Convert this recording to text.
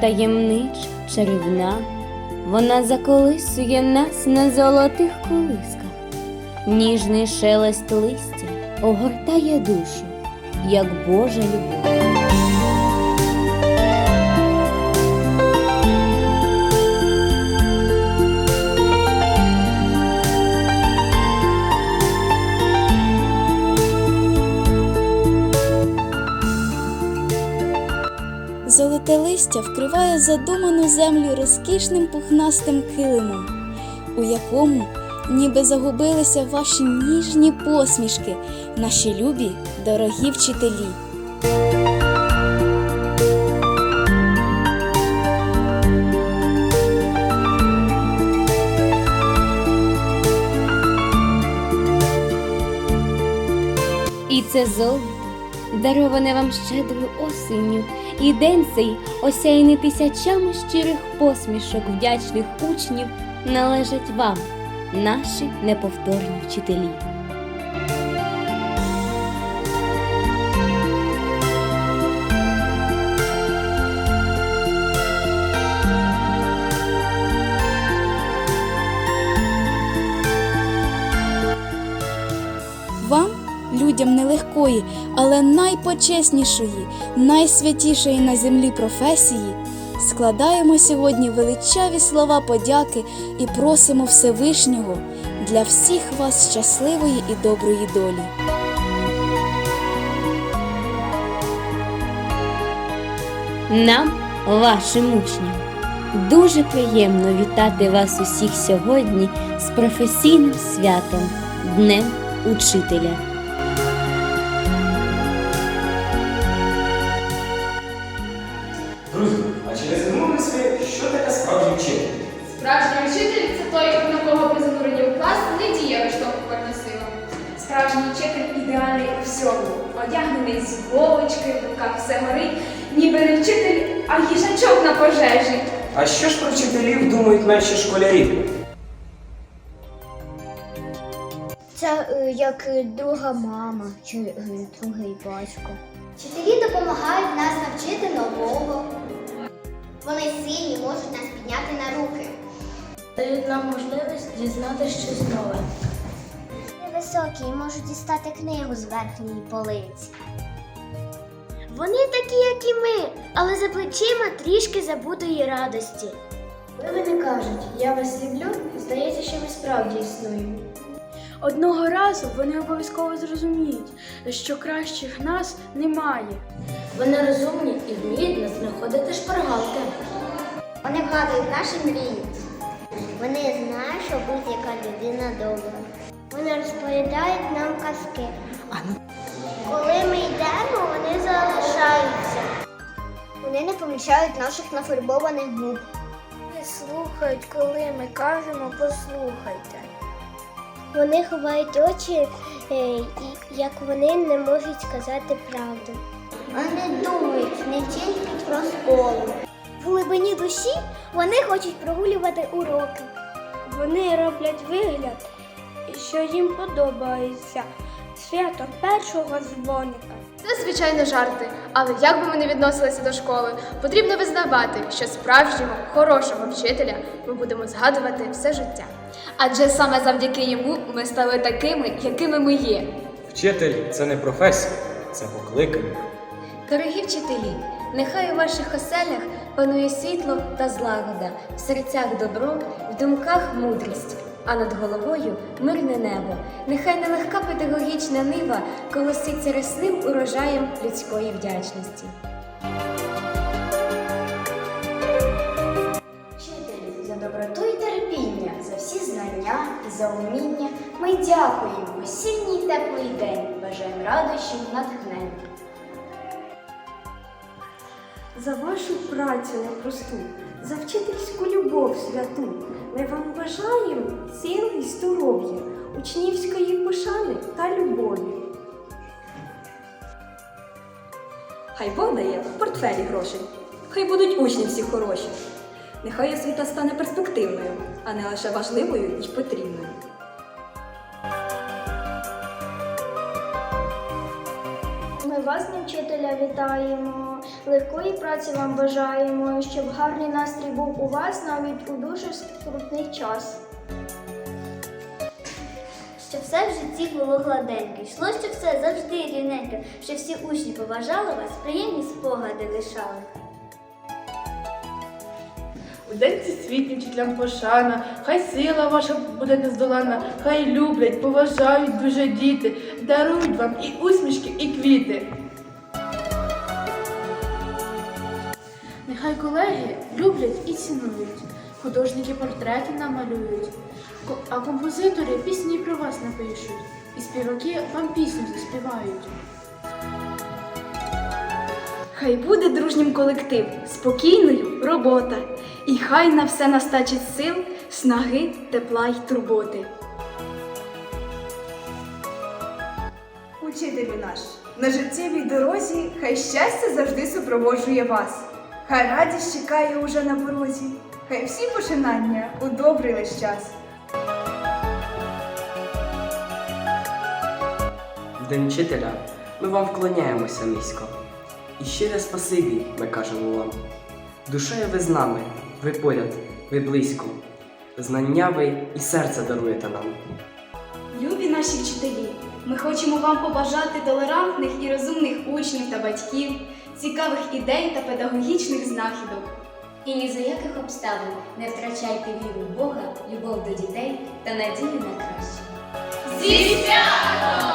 таємнича, чарівна, вона заколисує нас на золотих колисках, ніжний шелест листя огортає душу, як Божа любов. Золоте листя вкриває задуману землю розкішним пухнастим килимом, у якому ніби загубилися ваші ніжні посмішки, наші любі, дорогі вчителі. І це золото, дароване вам щедрою осінню, і день цей, осяяний тисячами щирих посмішок вдячних учнів, належить вам, наші неповторні вчителі. Людям нелегкої, але найпочеснішої, найсвятішої на землі професії, складаємо сьогодні величаві слова подяки і просимо Всевишнього для всіх вас щасливої і доброї долі. Нам, вашим учням, дуже приємно вітати вас усіх сьогодні з професійним святом Днем Учителя. Друзі, а чи не задумались ви, що таке справжній вчитель? Справжній вчитель це той, на кого при зануренні у клас не діє виштовхувальна сила. Справжній вчитель ідеальний у всьому, одягнений з голочки, в руках все горить, ніби не вчитель, а їжачок на пожежі. А що ж про вчителів думають наші школярі? Це е, як е, друга мама чи е, другий батько. Вчителі допомагають нас навчити нового. Вони сильні, можуть нас підняти на руки. дають нам можливість дізнатися щось нове. Вони високі і можуть дістати книгу з верхньої полиці. Вони такі, як і ми, але за плечима трішки забутої радості. Коли вони кажуть, я вас люблю, здається, що ми справді існуємо. Одного разу вони обов'язково зрозуміють, що кращих нас немає. Вони розумні і вміють нас знаходити шпаргалки. Вони вгадують наші мрії. Вони знають, що будь-яка людина добра. Вони розповідають нам казки. Коли ми йдемо, вони залишаються. Вони не помічають наших нафарбованих губ. Не слухають, коли ми кажемо послухайте. Вони ховають очі, е, як вони не можуть сказати правду. Вони думають не тільки про школу. В глибині душі вони хочуть прогулювати уроки. Вони роблять вигляд, що їм подобається свято першого дзвоника. Це, звичайно, жарти, але як би ми не відносилися до школи, потрібно визнавати, що справжнього, хорошого вчителя ми будемо згадувати все життя. Адже саме завдяки йому ми стали такими, якими ми є. Вчитель це не професія, це покликання. Дорогі вчителі, нехай у ваших оселях панує світло та злагода, в серцях добро, в думках мудрість, а над головою мирне небо. Нехай нелегка педагогічна нива колоситься рясним урожаєм людської вдячності. Вчителі, за доброту знання і за уміння ми дякуємо. Осінній теплий день. Бажаємо радощів, натхнення. За вашу працю непросту, за вчительську любов святу. Ми вам бажаємо сил і здоров'я, учнівської пошани та любові. Хай Бог дає в портфелі грошей. Хай будуть учні всі хороші. Нехай освіта стане перспективною, а не лише важливою і потрібною. Ми вас, вчителя, вітаємо. Легкої праці вам бажаємо, щоб гарний настрій був у вас навіть у дуже скрутний час. Щоб все в житті було гладеньке, йшло, щоб все завжди рівненько, щоб всі учні поважали вас, приємні спогади лишали. У день всесвітній вчителям пошана, хай сила ваша буде нездоланна, хай люблять, поважають дуже діти, дарують вам і усмішки, і квіти. Нехай колеги люблять і цінують, художники портрети намалюють, а композитори пісні про вас напишуть, і співаки вам пісню заспівають. Хай буде дружнім колектив, спокійною робота, і хай на все настачить сил, снаги, тепла й турботи. Учителю наш, на життєвій дорозі, хай щастя завжди супроводжує вас. Хай радість чекає уже на порозі, хай всі починання у добрий лиш час. В День вчителя ми вам вклоняємося низько. І щире спасибі ми кажемо вам. Душею ви з нами, ви поряд, ви близько. Знання ви і серце даруєте нам. Любі наші вчителі, ми хочемо вам побажати толерантних і розумних учнів та батьків, цікавих ідей та педагогічних знахідок. І ні за яких обставин не втрачайте віру в Бога, любов до дітей та надію на краще. Зі свят!